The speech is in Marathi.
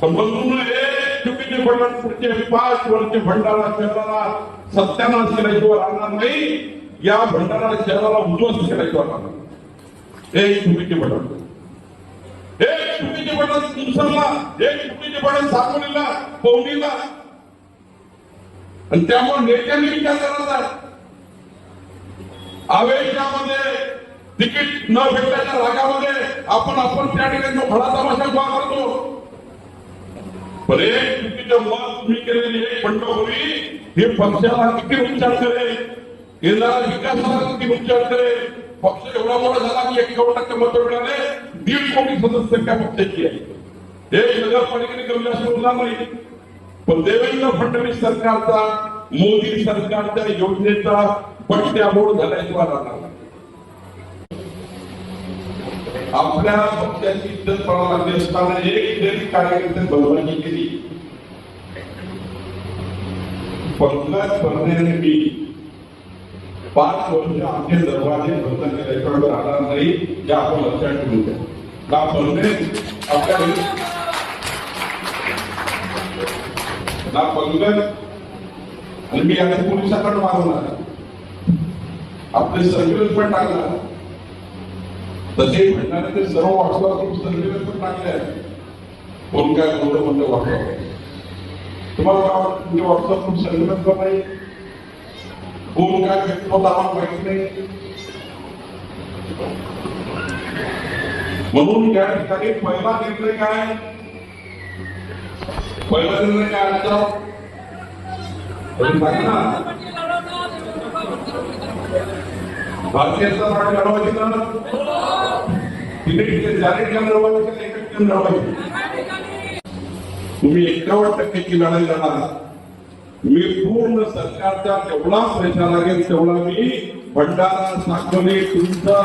पण बंधून एक चुकीचे पडलं पुढचे पाच वर्ष भंडारा शहराला सत्यानाश केल्याशिवाय राहणार नाही. या भंडारा शहराला उद्ध्वस्त केल्याशिवाय राहणार एक चुकीचे बटन एक चुकीचे बटन तुमसरला एक चुकीचे बटन साकोलीला पवनीला आणि त्यामुळे नेत्यांनी विचार करणार आवेशामध्ये तिकीट न भेटल्याच्या रागामध्ये आपण आपण त्या ठिकाणी भडा तमाशा बरे चुकीचे पण तुम्ही केलेली एक बंडखोरी हे पक्षाला किती नुकसान करेल? येणाऱ्या विकासाला किती नुकसान करेल? पक्ष एवढा मोठा झाला की एकावन्न टक्के मत मिळाले दीड कोटी सदस्य त्या पक्षाची आहे हे नगरपालिकेने कमी जास्त होणार नाही. पण देवेंद्र फडणवीस सरकारचा मोदी सरकारच्या योजनेचा पट्ट्याबोळ झाल्याशिवाय राहणार नाही. आपल्या पक्षाची इज्जत पडायला लागली असताना एक जरी कार्यकर्ते बलवानी केली. पंकज परदेने मी पाच वर्ष आमचे दरवाजे बंद केल्याशिवाय राहणार नाही हे आपण लक्षात ठेवू द्या का पंधरे आपल्या ना पंकज आणि मी आता पोलिसाकडे मागवणार. आपले सर्व्हिलन्स पण टाकणार. तसे म्हणणारे ते सर्व व्हॉट्सअप सर्व्हिलन्स पण टाकले आहे. कोण काय बोलतो म्हणतो वाटलं तुम्हाला काय वाटतं? तुमचे व्हॉट्सअप सर्व्हिलन्स का नाही कोण काय व्यक्तिमत्व आम्हाला माहीत नाही. म्हणून या ठिकाणी पहिला निर्णय काय? पहिला निर्णय काय आजचा भारतीय जनता पार्टी लढवायची ना तिथे जाहीर केंद्र का एकच तुम्ही एकावन्न टक्क्याची लढाई लढा मी पूर्ण सरकारचा जेवढा पैसा लागेल तेवढा मी भंडारा साखरे तुमचा